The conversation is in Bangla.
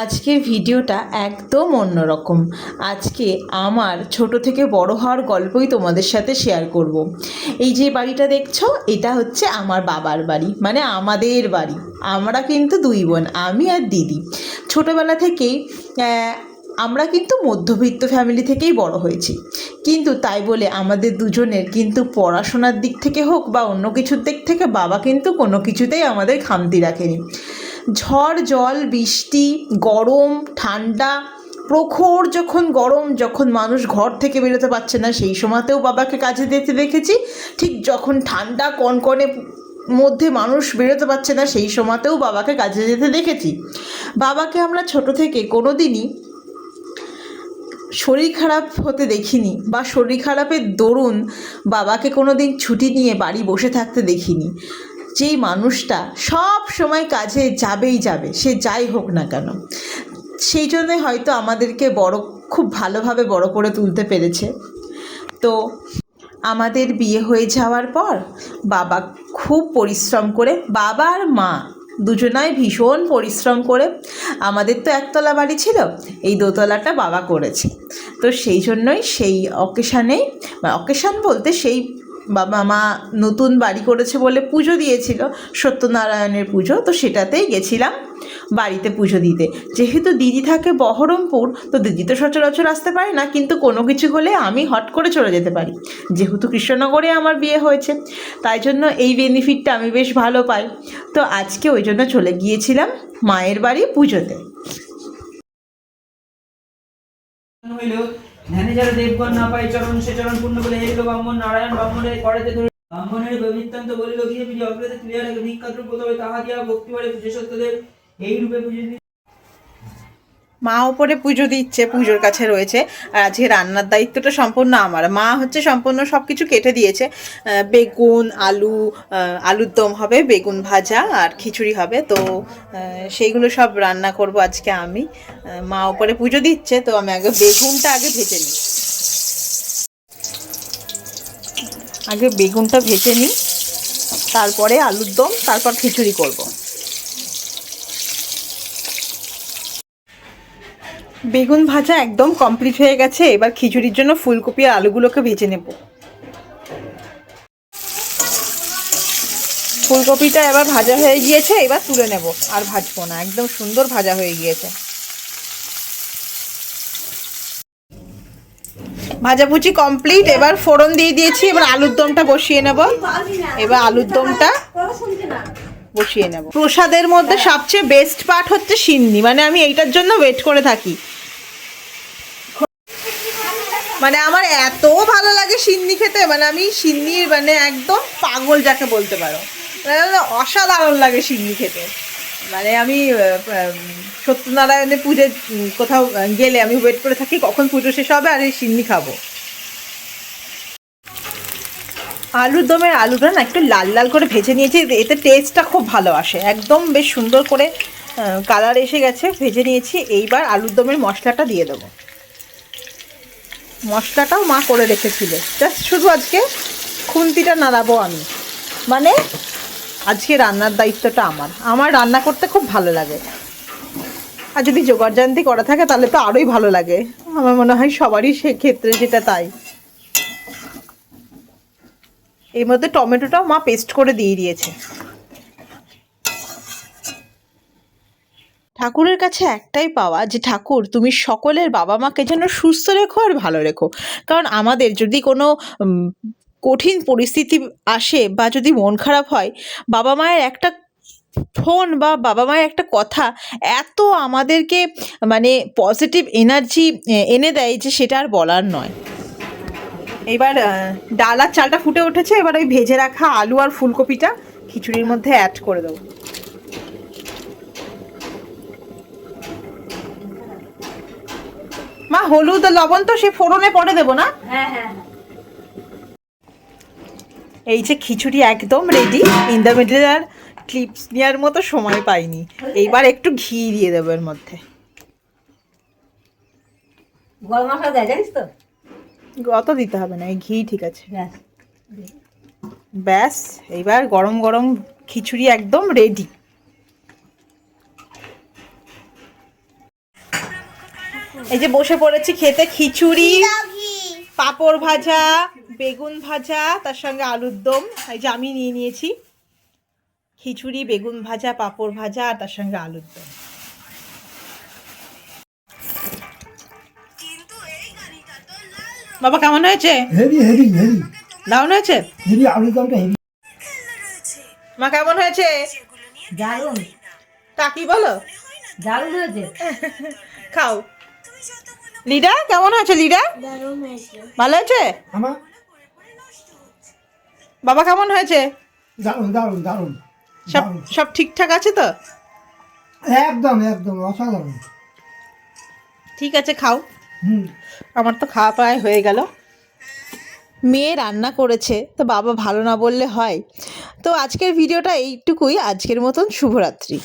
আজকের ভিডিওটা একদম অন্যরকম। আজকে আমার ছোট থেকে বড় হওয়ার গল্পই তোমাদের সাথে শেয়ার করব। এই যে বাড়িটা দেখছ, এটা হচ্ছে আমার বাবার বাড়ি মানে আমাদের বাড়ি। আমরা কিন্তু দুই বোন, আমি আর দিদি। ছোটোবেলা থেকেই আমরা কিন্তু মধ্যবিত্ত ফ্যামিলি থেকেই বড় হয়েছি। কিন্তু তাই বলে আমাদের দুজনের কিন্তু পড়াশোনার দিক থেকে হোক বা অন্য কিছুর দিক থেকে বাবা কিন্তু কোনো কিছুতেই আমাদের খামতি রাখেনি। ঝড়, জল, বৃষ্টি, গরম, ঠান্ডা, প্রখর যখন গরম, যখন মানুষ ঘর থেকে বেরোতে পারছে না, সেই সময়তেও বাবাকে কাজে যেতে দেখেছি। ঠিক যখন ঠান্ডা কনকনে মধ্যে মানুষ বেরোতে পারছে না, সেই সময়তেও বাবাকে কাজে যেতে দেখেছি। বাবাকে আমরা ছোট থেকে কোনো দিনই শরীর খারাপ হতে দেখিনি বা শরীর খারাপের দরুন বাবাকে কোনো দিন ছুটি নিয়ে বাড়ি বসে থাকতে দেখিনি। যেই মানুষটা সব সময় কাজে যাবেই যাবে, সে যাই হোক না কেন। সেই জন্যে হয়তো আমাদেরকে বড়, খুব ভালোভাবে বড় করে তুলতে পেরেছে। তো আমাদের বিয়ে হয়ে যাওয়ার পর বাবা খুব পরিশ্রম করে বাবা আর মা দুজনাই ভীষণ পরিশ্রম করে, আমাদের তো একতলা বাড়ি ছিল, এই দোতলাটা বাবা করেছে। তো সেই জন্যই সেই অকেশানেই অকেশান বলতে সেই বাবা মা নতুন বাড়ি করেছে বলে পুজো দিয়েছিল, সত্যনারায়ণের পুজো, তো সেটাতেই গেছিলাম বাড়িতে পুজো দিতে। যেহেতু দিদি থাকে বহরমপুর, তো দিদি তো সচরাচর আসতে পারে না, কিন্তু কোনো কিছু হলে আমি হট করে চলে যেতে পারি। যেহেতু কৃষ্ণনগরে আমার বিয়ে হয়েছে, তাই জন্য এই বেনিফিটটা আমি বেশ ভালো পাই। তো আজকে ওই জন্য চলে গিয়েছিলাম মায়ের বাড়ি পুজোতে। ধ্যানে যারা দেবগণ না পায় চরণ, সে চরণ পূর্ণ বলে এল ব্রাহ্মণ, নারায়ণ ব্রাহ্মণের ধরে ব্রাহ্মণের বৃত্তান্ত বলিল গিয়ে পুজো অগ্রতে তুলিয়া রাখে ভিক্ষাদ্র প্রথমে তাহা দিয়া ভক্তিবারে পুজো সত্যদেব। এই রূপে পুজো মা ওপরে পুজো দিচ্ছে, পুজোর কাছে রয়েছে। আর আজকে রান্নার দায়িত্বটা সম্পূর্ণ আমার। মা হচ্ছে সম্পূর্ণ সব কিছু কেটে দিয়েছে। বেগুন, আলু আলুর দম হবে, বেগুন ভাজা আর খিচুড়ি হবে। তো সেইগুলো সব রান্না করব আজকে আমি। মা ওপরে পুজো দিচ্ছে, তো আমি আগে বেগুনটা আগে ভেজে নিই। আগে বেগুনটা ভেজে নিই, তারপরে আলুর দম, তারপর খিচুড়ি করব। বেগুন ভাজা একদম কমপ্লিট হয়ে গেছে, এবার খিচুড়ির জন্য ফুলকপি আর আলুগুলোকে ভেজে নেব। ফুলকপিটা এবার ভাজা হয়ে গিয়েছে, এবার তুলে নেব, আর ভাজবো না, একদম সুন্দর ভাজা হয়ে গিয়েছে। ভাজাভুজি কমপ্লিট এবার ফোড়ন দিয়ে দিয়েছি, এবার আলুর দমটা বসিয়ে নেব। এবার আলুর দমটা বসিয়ে নেব। প্রসাদের মধ্যে সবচেয়ে বেস্ট পার্ট হচ্ছে সিন্নি। মানে আমি এইটার জন্য ওয়েট করে থাকি। মানে আমার এত ভালো লাগে সিন্নি খেতে। মানে আমি সিন্নির মানে একদম পাগল যাকে বলতে পারো। মানে অসাধারণ লাগে সিন্নি খেতে। মানে আমি সত্যনারায়ণের পুজো কোথাও গেলে আমি ওয়েট করে থাকি কখন পুজো শেষ হবে আর এই সিন্নি খাব। আলুর দমের আলুটা না একটু লাল লাল করে ভেজে নিয়েছি। এতে টেস্টটা খুব ভালো আসে। একদম বেশ সুন্দর করে কালার এসে গেছে, ভেজে নিয়েছি। এইবার আলুর দমের মশলাটা দিয়ে দেবো। মশলাটাও মা করে রেখেছিল। জাস্ট শুধু আজকে খুন্তিটা নাড়াবো আমি। মানে আজকে রান্নার দায়িত্বটা আমার। আমার রান্না করতে খুব ভালো লাগে। আর যদি জোগাড় জোগাড়জান্তি করা থাকে, তাহলে তো আরোই ভালো লাগে। আমার মনে হয় সবারই সেক্ষেত্রে যেটা তাই। এর মধ্যে টমেটোটাও মা পেস্ট করে দিয়ে দিয়েছে। ঠাকুরের কাছে একটাই পাওয়া যে, ঠাকুর, তুমি সকলের বাবা মাকে যেন সুস্থ রেখো আর ভালো রেখো। কারণ আমাদের যদি কোনো কঠিন পরিস্থিতি আসে বা যদি মন খারাপ হয় বাবা মায়ের একটা ফোন বা বাবা মায়ের একটা কথা এত আমাদেরকে মানে পজিটিভ এনার্জি এনে দেয় যে, সেটা আর বলার নয়। এবার ডাল আর চালটা ফুটে উঠেছে এবার ওই ভেজে রাখা আলু আর ফুলকপিটা খিচুড়ির মধ্যে অ্যাড করে দেবো। মা হলুদ লবণ তো সে ফোড়নে পরে দেবো না? এই যে খিচুড়ি একদম রেডি ইন দ্য মিডল আর ক্লিপস নেওয়ার মতো সময় পাইনি। এইবার একটু ঘি দিয়ে দেবো এর মধ্যে। গরম মশলা দেয় জানিস তো? অত দিতে হবে না এই ঘি ঠিক আছে। ব্যাস। এইবার গরম গরম খিচুড়ি একদম রেডি এই যে বসে পড়েছি খেতে খিচুড়ি পাঁপড় ভাজা বেগুন ভাজা তার সঙ্গে আলুর দম এই যে আমি নিয়ে নিয়েছি। খিচুড়ি বেগুন ভাজা পাঁপড় ভাজা আর তার সঙ্গে আলুর দম। বাবা কেমন হয়েছে? হেভি হেভি হেভি দারুণ হয়েছে? হেভি আলুর দমটা হেভি মা কেমন হয়েছে? দারুণ। কাকি বলো? দারুণ হয়েছে। খাও। লিডা কেমন হয়েছে লিডা? ভালো হয়েছে? বাবা কেমন হয়েছে? দারুণ দারুণ দারুণ। সব সব ঠিকঠাক আছে তো? একদম একদম অসাধারণ। ঠিক আছে খাও। আমার তো খাওয়া প্রায় হয়ে গেল। মেয়ে রান্না করেছে, তো বাবা ভালো না বললে হয়। তো আজকের ভিডিওটা এইটুকুই। আজকের মতন শুভরাত্রি।